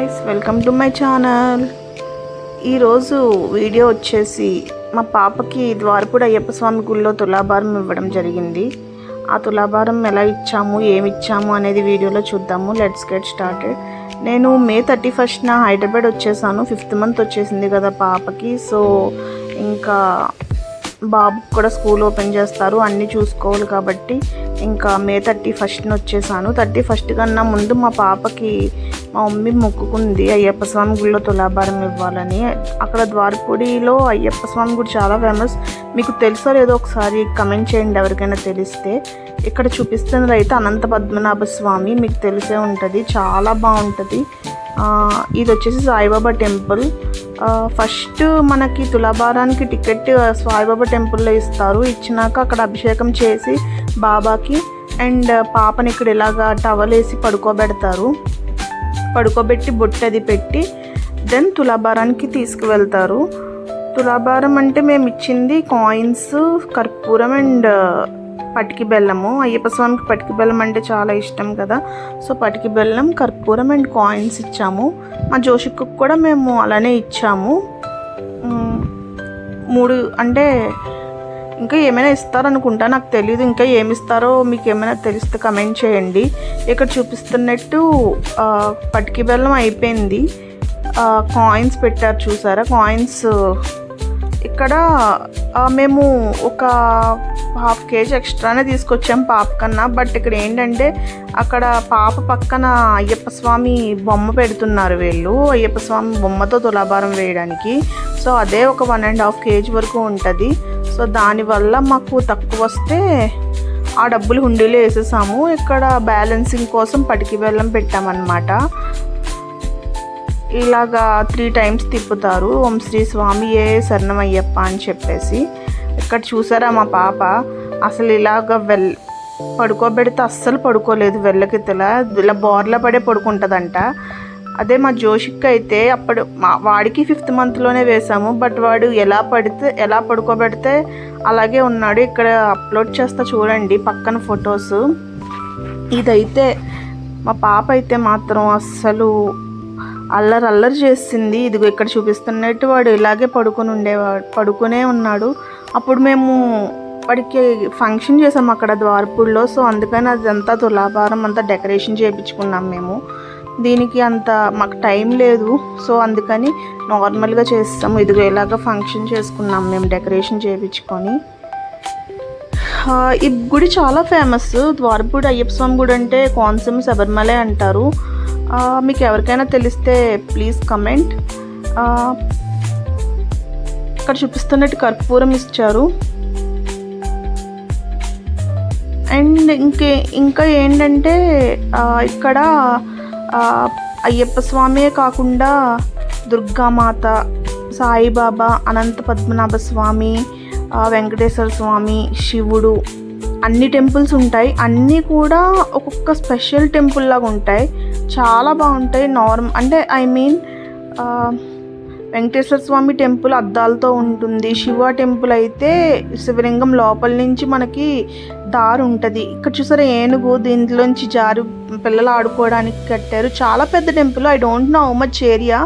Guys welcome to my channel ఈరోజు video వచ్చేసి మా పాపకి ద్వారపూడి అయ్యప్ప స్వామి గుళ్ళో తులాభారం ఇవ్వడం జరిగింది. ఆ తులాభారం ఎలా ఇచ్చాము ఏమి ఇచ్చాము అనేది వీడియోలో చూద్దాము. లెట్స్ గెట్ స్టార్టెడ్ నేను మే థర్టీ ఫస్ట్న హైదరాబాద్ వచ్చేసాను. ఫిఫ్త్ మంత్ వచ్చేసింది కదా పాపకి. సో ఇంకా బాబుకి కూడా స్కూల్ ఓపెన్ చేస్తారు. అన్నీ చూసుకోవాలి కాబట్టి ఇంకా మే థర్టీ ఫస్ట్ని వచ్చేసాను థర్టీ ఫస్ట్ కన్నా ముందు మా పాపకి మా మమ్మీ మొక్కుకుంది అయ్యప్ప స్వామి గుడిలో తులాభారం ఇవ్వాలని. అక్కడ ద్వారపూడిలో అయ్యప్ప స్వామి గుడి చాలా ఫేమస్. మీకు తెలుసో లేదో ఒకసారి కమెంట్ చేయండి ఎవరికైనా తెలిస్తే. ఇక్కడ చూపిస్తున్నది అయితే అనంత పద్మనాభ స్వామి మీకు తెలిసే ఉంటుంది. చాలా బాగుంటుంది. ఇది వచ్చేసి సాయిబాబా టెంపుల్. ఫస్ట్ మనకి తులాభారానికి టికెట్ సాయిబాబా టెంపుల్లో ఇస్తారు. ఇచ్చినాక అక్కడ అభిషేకం చేసి బాబాకి అండ్ పాపని ఇక్కడ ఇలాగా టవల్ వేసి పడుకోబెడతారు. పడుకోబెట్టి బొట్టది అది పెట్టి దెన్ తులాభారానికి తీసుకువెళ్తారు. తులాభారం అంటే మేము ఇచ్చింది కాయిన్స్ కర్పూరం అండ్ uh, పటికి బెల్లము. అయ్యప్ప స్వామికి పటికి బెల్లం అంటే చాలా ఇష్టం కదా. సో పటికి బెల్లం కర్పూరం అండ్ కాయిన్స్ ఇచ్చాము. మా జోషికి కూడా మేము అలానే ఇచ్చాము. మూడు అంటే ఇంకా ఏమైనా ఇస్తారనుకుంటా నాకు తెలియదు ఇంకా ఏమి ఇస్తారో మీకు ఏమైనా తెలిస్తే కమెంట్ చేయండి. ఇక్కడ చూపిస్తున్నట్టు పటికి బెల్లం అయిపోయింది. కాయిన్స్ పెట్టారు చూసారా? కాయిన్స్ ఇక్కడ మేము ఒక హాఫ్ కేజీ ఎక్స్ట్రానే తీసుకొచ్చాం పాప కన్నా. బట్ ఇక్కడ ఏంటంటే అక్కడ పాప పక్కన అయ్యప్ప స్వామి బొమ్మ పెడుతున్నారు వీళ్ళు. అయ్యప్ప స్వామి బొమ్మతో తులాభారం వేయడానికి. సో అదే ఒక వన్ అండ్ హాఫ్ కేజీ వరకు ఉంటుంది. సో దానివల్ల మాకు తక్కువ వస్తే ఆ డబ్బులు హుండీలో వేసేసాము. ఇక్కడ బ్యాలెన్సింగ్ కోసం పటికి బెల్లం పెట్టామన్నమాట. ఇలాగా త్రీ టైమ్స్ తిప్పుతారు. ఓం శ్రీ స్వామి ఏ శరణమయ్యప్ప అని చెప్పేసి. ఇక్కడ చూసారా మా పాప? అసలు ఇలాగ వెల్ పడుకోబెడితే అస్సలు పడుకోలేదు. వెళ్ళకితల ఇలా బోర్ల పడే పడుకుంటుందంట. అదే మా జోషిక్ అయితే అప్పుడు మా వాడికి ఫిఫ్త్ మంత్లోనే వేసాము బట్ వాడు ఎలా పడితే ఎలా పడుకోబెడితే అలాగే ఉన్నాడు. ఇక్కడ అప్లోడ్ చేస్తా చూడండి పక్కన ఫొటోస్. ఇదైతే మా పాప అయితే మాత్రం అస్సలు అల్లరి అల్లరి చేసింది. ఇదిగో ఇక్కడ చూపిస్తున్నట్టు వాడు ఇలాగే పడుకుని ఉండేవాడు పడుకునే ఉన్నాడు. అప్పుడు మేము వాడికి ఫంక్షన్ చేసాం అక్కడ ద్వారపూడిలో సో అందుకని అదంతా తులాభారం అంతా డెకరేషన్ చేయించుకున్నాం మేము. దీనికి అంత మాకు టైం లేదు. సో అందుకని నార్మల్గా చేస్తాము. ఇదిగో ఇలాగ ఫంక్షన్ చేసుకున్నాం మేము డెకరేషన్ చేయించుకొని. ఈ గుడి చాలా ఫేమస్. ద్వారపూడి అయ్యప్ప స్వామి గుడి అంటే కోనసీమ శబరిమలే అంటారు. మీకు ఎవరికైనా తెలిస్తే ప్లీజ్ కమెంట్. ఇక్కడ చూపిస్తున్నట్టు కర్పూరం ఇచ్చారు. అండ్ ఇంకే ఇంకా ఏంటంటే ఇక్కడ అయ్యప్ప స్వామే కాకుండా దుర్గామాత సాయిబాబా అనంత పద్మనాభ స్వామి వెంకటేశ్వర స్వామి శివుడు అన్ని టెంపుల్స్ ఉంటాయి. అన్నీ కూడా ఒక్కొక్క స్పెషల్ టెంపుల్ లాగా ఉంటాయి. చాలా బాగుంటాయి. నార్మ్ అంటే I mean Venkateswara Swamy temple అద్దాలతో ఉంటుంది. శివ టెంపుల్ అయితే శివలింగం లోపల నుంచి మనకి దారి ఉంటుంది ఇక్కడ చూసారా ఏనుగు దీంట్లోంచి జారు పిల్లలు ఆడుకోవడానికి కట్టారు. చాలా పెద్ద temple. I don't know how much area.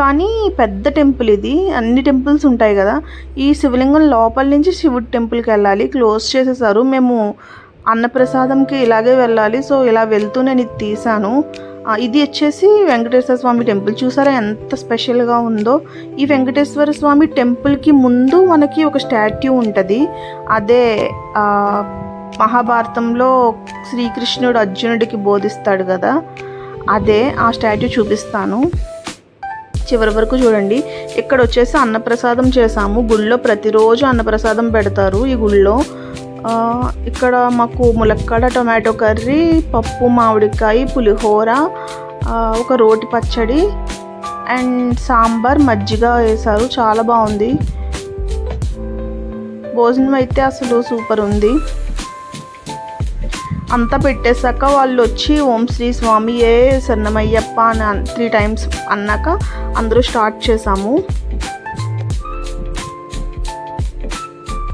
కానీ పెద్ద టెంపుల్ ఇది. అన్ని టెంపుల్స్ ఉంటాయి కదా. ఈ శివలింగం లోపల నుంచి శివుడి టెంపుల్కి వెళ్ళాలి. క్లోజ్ చేసేసారు. మేము అన్నప్రసాదంకి ఇలాగే వెళ్ళాలి. సో ఇలా వెళ్తూ నేను ఇది తీసాను ఇది వచ్చేసి వెంకటేశ్వర స్వామి టెంపుల్. చూసారా ఎంత స్పెషల్గా ఉందో. ఈ వెంకటేశ్వర స్వామి టెంపుల్కి ముందు మనకి ఒక స్టాట్యూ ఉంటుంది. అదే మహాభారతంలో శ్రీకృష్ణుడు అర్జునుడికి బోధిస్తాడు కదా. అదే ఆ స్టాట్యూ చూపిస్తాను. చివరి వరకు చూడండి. ఇక్కడ వచ్చేసి అన్నప్రసాదం చేసాము గుళ్ళో ప్రతిరోజు అన్నప్రసాదం పెడతారు ఈ గుళ్ళో. ఇక్కడ మాకు ములక్కాడ టొమాటో కర్రీ పప్పు మామిడికాయ పులిహోర ఒక రోటి పచ్చడి అండ్ సాంబార్ మజ్జిగ వేశారు. చాలా బాగుంది. భోజనం అయితే అసలు సూపర్ ఉంది. అంతా పెట్టేశాక వాళ్ళు వచ్చి ఓం శ్రీ స్వామి ఏ సన్నమయ్యప్ప అని త్రీ టైమ్స్ అన్నాక అందరూ స్టార్ట్ చేశాము.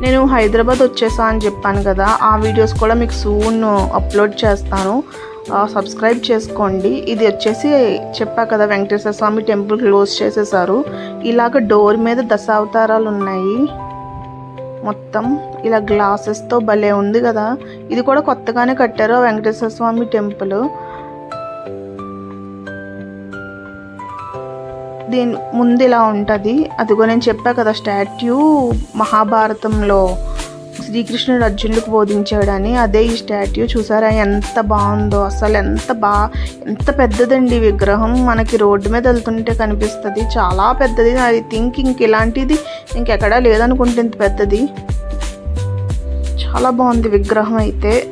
నేను హైదరాబాద్ వచ్చేసా అని చెప్పాను కదా ఆ వీడియోస్ కూడా మీకు సూన్ అప్లోడ్ చేస్తాను. సబ్స్క్రైబ్ చేసుకోండి. ఇది వచ్చేసి చెప్పా కదా వెంకటేశ్వర స్వామి టెంపుల్ క్లోజ్ చేసేసారు. ఇలాగ డోర్ మీద దశావతారాలు ఉన్నాయి మొత్తం ఇలా గ్లాసెస్తో భలే ఉంది కదా. ఇది కూడా కొత్తగానే కట్టారు వెంకటేశ్వర స్వామి టెంపుల్. దీని ముందు ఇలా ఉంటుంది. అదిగో నేను చెప్పా కదా స్టాట్యూ మహాభారతంలో శ్రీకృష్ణుడు అర్జునుడికి బోధించాడని అదే ఈ స్టాట్యూ చూసారా? ఎంత బాగుందో అసలు ఎంత బా ఎంత పెద్దదండి విగ్రహం. మనకి రోడ్డు మీద వెళ్తుంటే కనిపిస్తుంది. చాలా పెద్దది. ఐ థింక్ ఇంక ఇలాంటిది ఇంకెక్కడా లేదనుకుంటే ఇంత పెద్దది. చాలా బాగుంది విగ్రహం అయితే.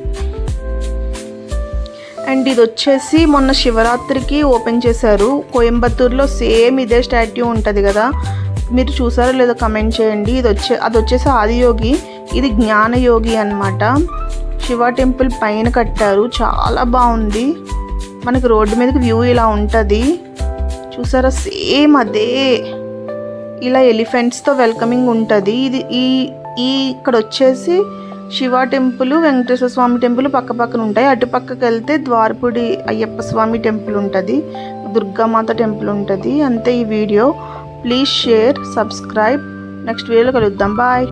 అండ్ ఇది వచ్చేసి మొన్న శివరాత్రికి ఓపెన్ చేశారు. కోయంబత్తూర్లో సేమ్ ఇదే స్టాట్యూ ఉంటుంది కదా. మీరు చూసారో లేదో కమెంట్ చేయండి. ఇది వచ్చే అది వచ్చేసి ఆదియోగి. ఇది జ్ఞానయోగి అన్నమాట. శివ టెంపుల్ పైన కట్టారు. చాలా బాగుంది. మనకి రోడ్డు మీదకి వ్యూ ఇలా ఉంటుంది. చూసారా? సేమ్ అదే. ఇలా ఎలిఫెంట్స్తో వెల్కమింగ్ ఉంటుంది. ఇది ఈ ఈ ఇక్కడ వచ్చేసి శివ టెంపుల్ వెంకటేశ్వర స్వామి టెంపుల్ పక్క పక్కన ఉంటాయి. అటు పక్కకి వెళ్తే ద్వారపుడి అయ్యప్ప స్వామి టెంపుల్ ఉంటుంది. దుర్గామాత టెంపుల్ ఉంటుంది. అంతే ఈ video. Please share subscribe. Next వీడియోలో కలుద్దాం. బాయ్.